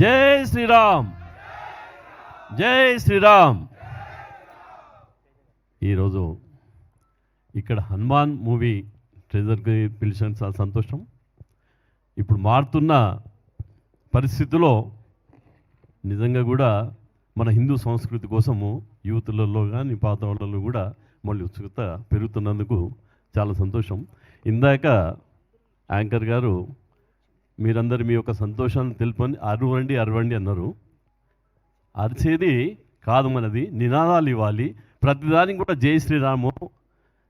జై శ్రీరామ్. జై శ్రీరామ్. ఈరోజు ఇక్కడ హనుమాన్ మూవీ ట్రెజర్కి పిలిచిన. చాలా సంతోషం. ఇప్పుడు మారుతున్న పరిస్థితిలో నిజంగా కూడా మన హిందూ సంస్కృతి కోసము యూత్లలో కానీ పాత వాళ్ళలో కూడా మళ్ళీ ఉత్సుకత పెరుగుతున్నందుకు చాలా సంతోషం. ఇందాక యాంకర్ గారు మీరందరు మీ యొక్క సంతోషాన్ని తెలుపని అరవండి అరవండి అన్నారు. అరిచేది కాదు మనది నినాదాలు ఇవ్వాలి. ప్రతిదానికి కూడా జై శ్రీరాము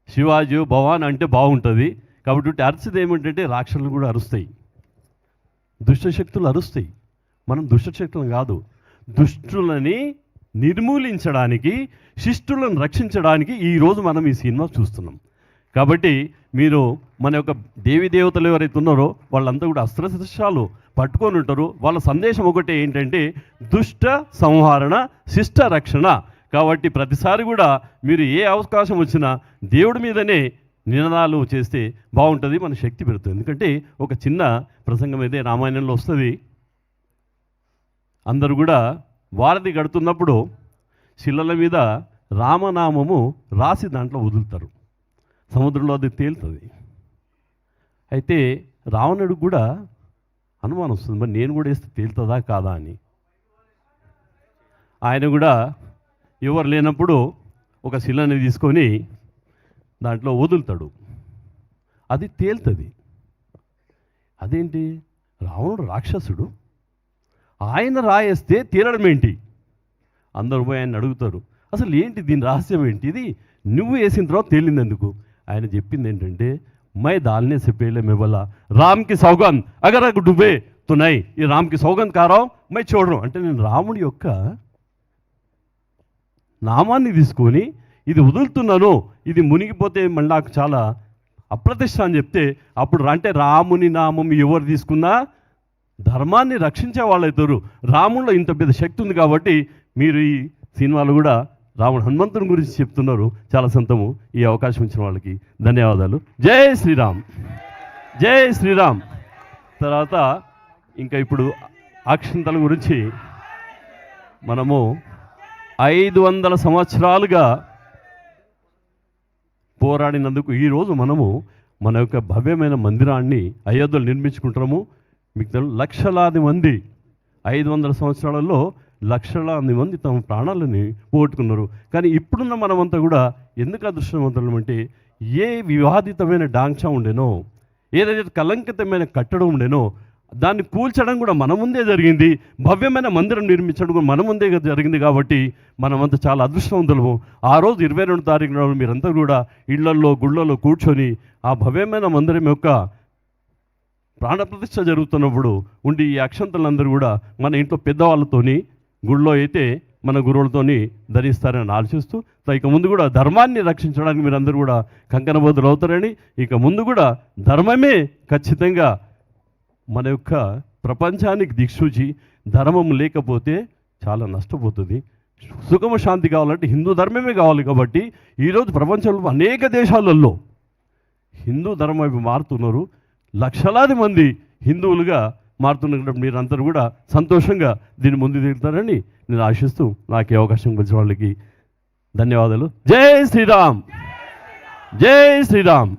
శివాజీ భవాన్ అంటే బాగుంటుంది. కాబట్టి అరిచేది ఏమిటంటే రాక్షసులు కూడా అరుస్తాయి. దుష్టశక్తులు అరుస్తాయి. మనం దుష్టశక్తులను కాదు. దుష్టులని నిర్మూలించడానికి శిష్టులను రక్షించడానికి ఈరోజు మనం ఈ సినిమా చూస్తున్నాం. కాబట్టి మీరు మన యొక్క దేవి దేవతలు ఎవరైతే ఉన్నారో వాళ్ళంతా కూడా అస్త్రశస్త్రాలు పట్టుకొని ఉంటారు. వాళ్ళ సందేశం ఒకటే ఏంటంటే దుష్ట సంహరణ శిష్ట రక్షణ. కాబట్టి ప్రతిసారి కూడా మీరు ఏ అవకాశం వచ్చినా దేవుడి మీదనే నినాదాలు చేస్తే బాగుంటుంది మన శక్తి పెరుగుతుంది. ఎందుకంటే ఒక చిన్న ప్రసంగం అయితే రామాయణంలో వస్తుంది. అందరూ కూడా వారధి గడుతున్నప్పుడు శిలల మీద రామనామము రాసి దాంట్లో వదులుతారు. సముద్రంలో అది తేలుతుంది. అయితే రావణుడికి కూడా అనుమానం వస్తుంది మరి నేను కూడా వేస్తే తేలుతుందా కాదా అని. ఆయన కూడా ఎవరు లేనప్పుడు ఒక శిలని తీసుకొని దాంట్లో వదులుతాడు. అది తేలుతుంది. అదేంటి? రావణుడు రాక్షసుడు. ఆయన రాయేస్తే తేలడం ఏంటి? అందరూ పోయి ఆయన అడుగుతారు. అసలు ఏంటి దీని రహస్యం ఏంటి? ఇది నువ్వు వేసిన తర్వాత తేలింది ఎందుకు? ఆయన చెప్పింది ఏంటంటే మై దాల్నే से पहले मैं बोला రామ్ కి సౌగంధ్ అగర్ అగ డుబే తునై ఈ రామ్ కి సౌగంధ్ కారావు మై చూడడం అంటే నేను రాముడి యొక్క నామాన్ని తీసుకొని ఇది వదులుతున్నాను ఇది మునిగిపోతే మళ్ళీ నాకు చాలా అప్రతిష్ట అని చెప్తే అప్పుడు రా- అంటే రాముని నామం ఎవరు తీసుకున్నా ధర్మాన్ని రక్షించే వాళ్ళైతారు రాముల్లో ఇంత పెద్ద శక్తి ఉంది కాబట్టి మీరు ఈ సినిమాలు కూడా రాముడు హనుమంతుని గురించి చెప్తున్నారు. చాలా సంతము. ఈ అవకాశం ఇచ్చిన వాళ్ళకి ధన్యవాదాలు. జై శ్రీరామ్. జై శ్రీరామ్. తర్వాత ఇంకా ఇప్పుడు అక్షంతల గురించి మనము ఐదు వందల సంవత్సరాలుగా పోరాడినందుకు ఈరోజు మనము మన యొక్క భవ్యమైన మందిరాన్ని అయోధ్యలు నిర్మించుకుంటాము మీకు లక్షలాది మంది ఐదు వందల సంవత్సరాలలో లక్షలాది మంది తమ ప్రాణాలని పోగొట్టుకున్నారు. కానీ ఇప్పుడున్న మనమంతా కూడా ఎందుకు అదృష్టవంతులం అంటే ఏ వివాదితమైన డాంక్షా ఉండేనో ఏదైతే కలంకితమైన కట్టడం ఉండేనో దాన్ని కూల్చడం కూడా మన ముందే జరిగింది. భవ్యమైన మందిరం నిర్మించడం కూడా మన ముందే జరిగింది కాబట్టి మనమంతా చాలా అదృష్టవంతులము. ఆ రోజు ఇరవై రెండు తారీఖున మీరంతా కూడా ఇళ్ళల్లో గుళ్ళల్లో కూర్చొని ఆ భవ్యమైన మందిరం యొక్క ప్రాణప్రతిష్ఠ జరుగుతున్నప్పుడు ఉండి ఈ అక్షంతలందరూ కూడా మన ఇంట్లో పెద్దవాళ్ళతోని గుళ్ళో అయితే మన గురువులతోని ధరిస్తారని ఆలోచిస్తూ ఇక ముందు కూడా ధర్మాన్ని రక్షించడానికి మీరందరూ కూడా కంకణబోధులు అవుతారని ఇక ముందు కూడా ధర్మమే ఖచ్చితంగా మన యొక్క ప్రపంచానికి దిక్సూచి. ధర్మం లేకపోతే చాలా నష్టపోతుంది. సుఖమ శాంతి కావాలంటే హిందూ ధర్మమే కావాలి కాబట్టి ఈరోజు ప్రపంచంలో అనేక దేశాలలో హిందూ ధర్మం మారుతున్నారు. లక్షలాది మంది హిందువులుగా మారుతున్నప్పుడు మీరందరూ కూడా సంతోషంగా దీన్ని ముందు దిగుతారని నేను ఆశిస్తూ నాకు ఏ అవకాశం వచ్చిన వాళ్ళకి ధన్యవాదాలు. జై శ్రీరామ్! జై శ్రీరామ్!